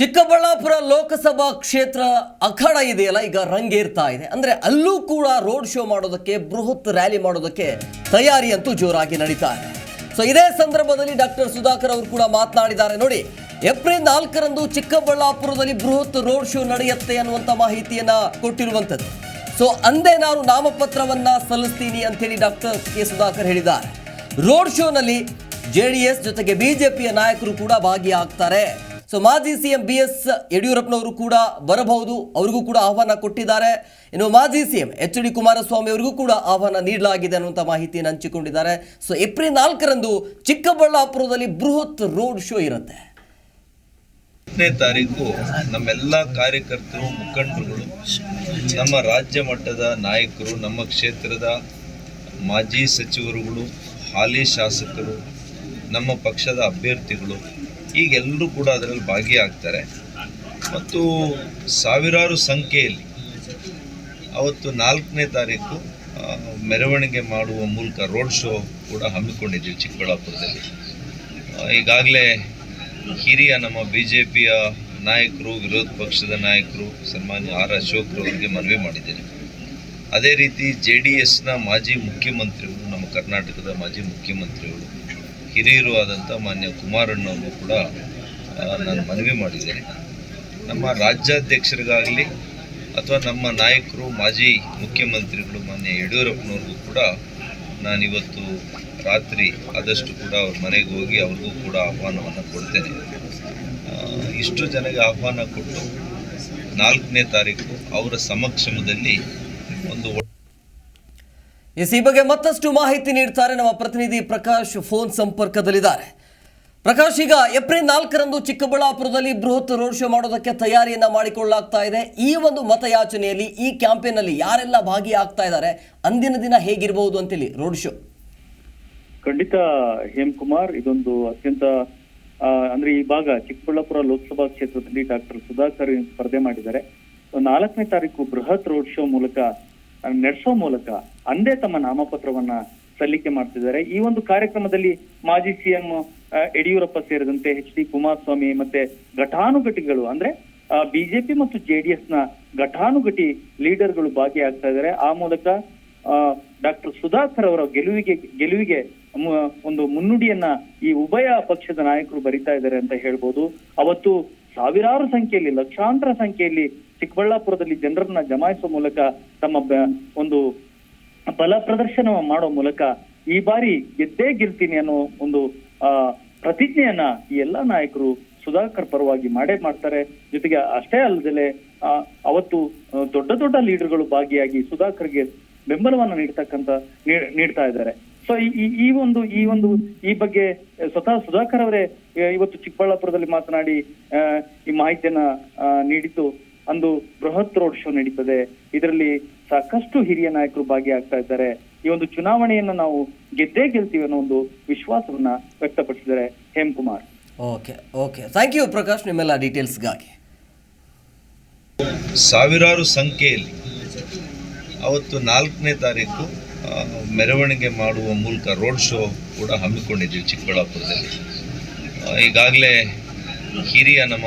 ಚಿಕ್ಕಬಳ್ಳಾಪುರ ಲೋಕಸಭಾ ಕ್ಷೇತ್ರ ಅಖಾಡ ಇದೆಯಲ್ಲ, ಈಗ ರಂಗೇರ್ತಾ ಇದೆ. ಅಂದ್ರೆ ಅಲ್ಲೂ ಕೂಡ ರೋಡ್ ಶೋ ಮಾಡೋದಕ್ಕೆ, ಬೃಹತ್ ರ್ಯಾಲಿ ಮಾಡೋದಕ್ಕೆ ತಯಾರಿ ಅಂತೂ ಜೋರಾಗಿ ನಡೀತಾ ಇದೆ. ಸೊ ಇದೇ ಸಂದರ್ಭದಲ್ಲಿ ಡಾಕ್ಟರ್ ಸುಧಾಕರ್ ಅವರು ಕೂಡ ಮಾತನಾಡಿದ್ದಾರೆ. ನೋಡಿ, ಏಪ್ರಿಲ್ ನಾಲ್ಕರಂದು ಚಿಕ್ಕಬಳ್ಳಾಪುರದಲ್ಲಿ ಬೃಹತ್ ರೋಡ್ ಶೋ ನಡೆಯುತ್ತೆ ಅನ್ನುವಂಥ ಮಾಹಿತಿಯನ್ನ ಕೊಟ್ಟಿರುವಂಥದ್ದು. ಸೊ ಅಂದೇ ನಾನು ನಾಮಪತ್ರವನ್ನ ಸಲ್ಲಿಸ್ತೀನಿ ಅಂತೇಳಿ ಡಾಕ್ಟರ್ ಕೆ ಸುಧಾಕರ್ ಹೇಳಿದ್ದಾರೆ. ರೋಡ್ ಶೋನಲ್ಲಿ ಜೆ ಡಿ ಎಸ್ ಜೊತೆಗೆ ಬಿಜೆಪಿಯ ನಾಯಕರು ಕೂಡ ಭಾಗಿಯಾಗ್ತಾರೆ. ಸೊ ಮಾಜಿ ಸಿಎಂ ಬಿ ಎಸ್ ಯಡಿಯೂರಪ್ಪನವರು ಕೂಡ ಬರಬಹುದು. ಅವ್ರಿಗೂ ಕೂಡ ಆಹ್ವಾನ ಕೊಟ್ಟಿದ್ದಾರೆ. ಇನ್ನು ಮಾಜಿ ಸಿಎಂ ಎಚ್ ಡಿ ಕುಮಾರಸ್ವಾಮಿ ಅವರಿಗೂ ಕೂಡ ಆಹ್ವಾನ ನೀಡಲಾಗಿದೆ ಅನ್ನುವಂಥ ಮಾಹಿತಿಯನ್ನು ಹಂಚಿಕೊಂಡಿದ್ದಾರೆ. ಸೊ ಏಪ್ರಿಲ್ ನಾಲ್ಕರಂದು ಚಿಕ್ಕಬಳ್ಳಾಪುರದಲ್ಲಿ ಬೃಹತ್ ರೋಡ್ ಶೋ ಇರುತ್ತೆ. ಹತ್ತನೇ ತಾರೀಕು ನಮ್ಮೆಲ್ಲ ಕಾರ್ಯಕರ್ತರು, ಮುಖಂಡರುಗಳು, ನಮ್ಮ ರಾಜ್ಯ ಮಟ್ಟದ ನಾಯಕರು, ನಮ್ಮ ಕ್ಷೇತ್ರದ ಮಾಜಿ ಸಚಿವರುಗಳು, ಹಾಲಿ ಶಾಸಕರು, ನಮ್ಮ ಪಕ್ಷದ ಅಭ್ಯರ್ಥಿಗಳು ಈಗೆಲ್ಲರೂ ಕೂಡ ಅದರಲ್ಲಿ ಭಾಗಿಯಾಗ್ತಾರೆ. ಮತ್ತು ಸಾವಿರಾರು ಸಂಖ್ಯೆಯಲ್ಲಿ ಅವತ್ತು ನಾಲ್ಕನೇ ತಾರೀಕು ಮೆರವಣಿಗೆ ಮಾಡುವ ಮೂಲಕ ರೋಡ್ ಶೋ ಕೂಡ ಹಮ್ಮಿಕೊಂಡಿದ್ದೀವಿ ಚಿಕ್ಕಬಳ್ಳಾಪುರದಲ್ಲಿ. ಈಗಾಗಲೇ ಹಿರಿಯ ನಮ್ಮ ಬಿ ಜೆ ಪಿಯ ನಾಯಕರು, ವಿರೋಧ ಪಕ್ಷದ ನಾಯಕರು, ಸನ್ಮಾನ್ಯ ಆರ್ ಅಶೋಕ್ರವರಿಗೆ ಮನವಿ ಮಾಡಿದ್ದೇನೆ. ಅದೇ ರೀತಿ ಜೆ ಡಿ ಎಸ್ನ ಮಾಜಿ ಮುಖ್ಯಮಂತ್ರಿಗಳು, ನಮ್ಮ ಕರ್ನಾಟಕದ ಮಾಜಿ ಮುಖ್ಯಮಂತ್ರಿಗಳು ಹಿರಿಯರು ಆದಂಥ ಮಾನ್ಯ ಕುಮಾರಣ್ಣವ್ರಿಗೂ ಕೂಡ ನಾನು ಮನವಿ ಮಾಡಿದ್ದೇನೆ. ನಮ್ಮ ರಾಜ್ಯಾಧ್ಯಕ್ಷರಿಗಾಗಲಿ ಅಥವಾ ನಮ್ಮ ನಾಯಕರು, ಮಾಜಿ ಮುಖ್ಯಮಂತ್ರಿಗಳು, ಮಾನ್ಯ ಯಡಿಯೂರಪ್ಪನವ್ರಿಗೂ ಕೂಡ ನಾನಿವತ್ತು ರಾತ್ರಿ ಆದಷ್ಟು ಕೂಡ ಅವ್ರ ಮನೆಗೆ ಹೋಗಿ ಅವ್ರಿಗೂ ಕೂಡ ಆಹ್ವಾನವನ್ನು ಕೊಡ್ತೇನೆ. ಇಷ್ಟು ಜನಗೆ ಆಹ್ವಾನ ಕೊಟ್ಟು ನಾಲ್ಕನೇ ತಾರೀಕು ಅವರ ಸಮಕ್ಷಮದಲ್ಲಿ ಒಂದು ಎಸ್ ಈ ಬಗ್ಗೆ ಮತ್ತಷ್ಟು ಮಾಹಿತಿ ನೀಡ್ತಾರೆ ನಮ್ಮ ಪ್ರತಿನಿಧಿ ಪ್ರಕಾಶ್ ಫೋನ್ ಸಂಪರ್ಕದಲ್ಲಿದ್ದಾರೆ. ಪ್ರಕಾಶ್, ಈಗ ಏಪ್ರಿಲ್ ನಾಲ್ಕರಂದು ಚಿಕ್ಕಬಳ್ಳಾಪುರದಲ್ಲಿ ಬೃಹತ್ ರೋಡ್ ಶೋ ಮಾಡೋದಕ್ಕೆ ತಯಾರಿಯನ್ನ ಮಾಡಿಕೊಳ್ಳಲಾಗ್ತಾ ಇದೆ. ಈ ಒಂದು ಮತಯಾಚನೆಯಲ್ಲಿ ಈ ಕ್ಯಾಂಪೇನ್ ಅಲ್ಲಿ ಯಾರೆಲ್ಲ ಭಾಗಿಯಾಗ್ತಾ ಇದ್ದಾರೆ? ಅಂದಿನ ದಿನ ಹೇಗಿರಬಹುದು ಅಂತೇಳಿ ರೋಡ್ ಶೋ? ಖಂಡಿತ ಹೇಮಕುಮಾರ್, ಇದೊಂದು ಅತ್ಯಂತ ಅಂದ್ರೆ ಈ ಭಾಗ ಚಿಕ್ಕಬಳ್ಳಾಪುರ ಲೋಕಸಭಾ ಕ್ಷೇತ್ರದಲ್ಲಿ ಡಾಕ್ಟರ್ ಸುಧಾಕರ್ ಸ್ಪರ್ಧೆ ಮಾಡಿದ್ದಾರೆ. ನಾಲ್ಕನೇ ತಾರೀಕು ಬೃಹತ್ ರೋಡ್ ಶೋ ಮೂಲಕ ನಡೆಸೋ ಮೂಲಕ ಅಂದೇ ತಮ್ಮ ನಾಮಪತ್ರವನ್ನ ಸಲ್ಲಿಕೆ ಮಾಡ್ತಿದ್ದಾರೆ. ಈ ಒಂದು ಕಾರ್ಯಕ್ರಮದಲ್ಲಿ ಮಾಜಿ ಸಿಎಂ ಯಡಿಯೂರಪ್ಪ ಸೇರಿದಂತೆ ಎಚ್ ಡಿ ಕುಮಾರಸ್ವಾಮಿ ಮತ್ತೆ ಘಟಾನುಘಟಿಗಳು, ಅಂದ್ರೆ ಬಿಜೆಪಿ ಮತ್ತು ಜೆಡಿಎಸ್ನ ಘಟಾನುಘಟಿ ಲೀಡರ್ಗಳು ಭಾಗಿಯಾಗ್ತಾ ಇದ್ದಾರೆ. ಆ ಮೂಲಕ ಡಾಕ್ಟರ್ ಸುಧಾಕರ್ ಅವರ ಗೆಲುವಿಗೆ ಗೆಲುವಿಗೆ ಒಂದು ಮುನ್ನುಡಿಯನ್ನ ಈ ಉಭಯ ಪಕ್ಷದ ನಾಯಕರು ಬರಿತಾ ಇದ್ದಾರೆ ಅಂತ ಹೇಳ್ಬೋದು. ಅವತ್ತು ಸಾವಿರಾರು ಸಂಖ್ಯೆಯಲ್ಲಿ, ಲಕ್ಷಾಂತರ ಸಂಖ್ಯೆಯಲ್ಲಿ ಚಿಕ್ಕಬಳ್ಳಾಪುರದಲ್ಲಿ ಜನರನ್ನ ಜಮಾಯಿಸುವ ಮೂಲಕ ತಮ್ಮ ಒಂದು ಬಲ ಪ್ರದರ್ಶನ ಮಾಡೋ ಮೂಲಕ ಈ ಬಾರಿ ಗೆದ್ದೇ ಗೆಲ್ತೀನಿ ಅನ್ನೋ ಒಂದು, ಆ, ಪ್ರತಿಜ್ಞೆಯನ್ನ ಈ ಎಲ್ಲಾ ನಾಯಕರು ಸುಧಾಕರ್ ಪರವಾಗಿ ಮಾಡೇ ಮಾಡ್ತಾರೆ. ಜೊತೆಗೆ ಅಷ್ಟೇ ಅಲ್ಲದೆ ಅವತ್ತು ದೊಡ್ಡ ದೊಡ್ಡ ಲೀಡರ್ಗಳು ಭಾಗಿಯಾಗಿ ಸುಧಾಕರ್ಗೆ ಬೆಂಬಲವನ್ನ ನೀಡ್ತಕ್ಕಂತ ನೀಡ್- ನೀಡ್ತಾ ಇದ್ದಾರೆ. ಸೊ ಈ ಈ ಒಂದು ಈ ಒಂದು, ಈ ಬಗ್ಗೆ ಸ್ವತಃ ಸುಧಾಕರ್ ಅವರೇ, ಇವತ್ತು ಚಿಕ್ಕಬಳ್ಳಾಪುರದಲ್ಲಿ ಮಾತನಾಡಿ ಈ ಮಾಹಿತಿಯನ್ನ ನೀಡಿದ್ದು ಅಂದು ಬೃಹತ್ ರೋಡ್ ಶೋ ನಡೀತದೆ. ಇದರಲ್ಲಿ ಸಾಕಷ್ಟು ಹಿರಿಯ ನಾಯಕರು ಭಾಗಿಯಾಗ್ತಾ ಇದ್ದಾರೆ. ಈ ಒಂದು ಚುನಾವಣೆಯನ್ನ ನಾವು ಗೆದ್ದೇ ಗೆಲ್ತೀವಿ ಅನ್ನೋ ಒಂದು ವಿಶ್ವಾಸವನ್ನ ವ್ಯಕ್ತಪಡಿಸಿದ್ದಾರೆ Hemakumar okay okay. Thank you Prakash ನಿಮ್ಮೆಲ್ಲ ಡೀಟೇಲ್ಸ್ಗಾಗಿ. ಸಾವಿರಾರು ಸಂಖ್ಯೆಯಲ್ಲಿ ಅವತ್ತು ನಾಲ್ಕನೇ ತಾರೀಕು ಮೆರವಣಿಗೆ ಮಾಡುವ ಮೂಲಕ ರೋಡ್ ಶೋ ಕೂಡ ಹಮ್ಮಿಕೊಂಡಿದ್ದೀವಿ ಚಿಕ್ಕಬಳ್ಳಾಪುರದಲ್ಲಿ. ಈಗಾಗಲೇ ಹಿರಿಯ ನಮ್ಮ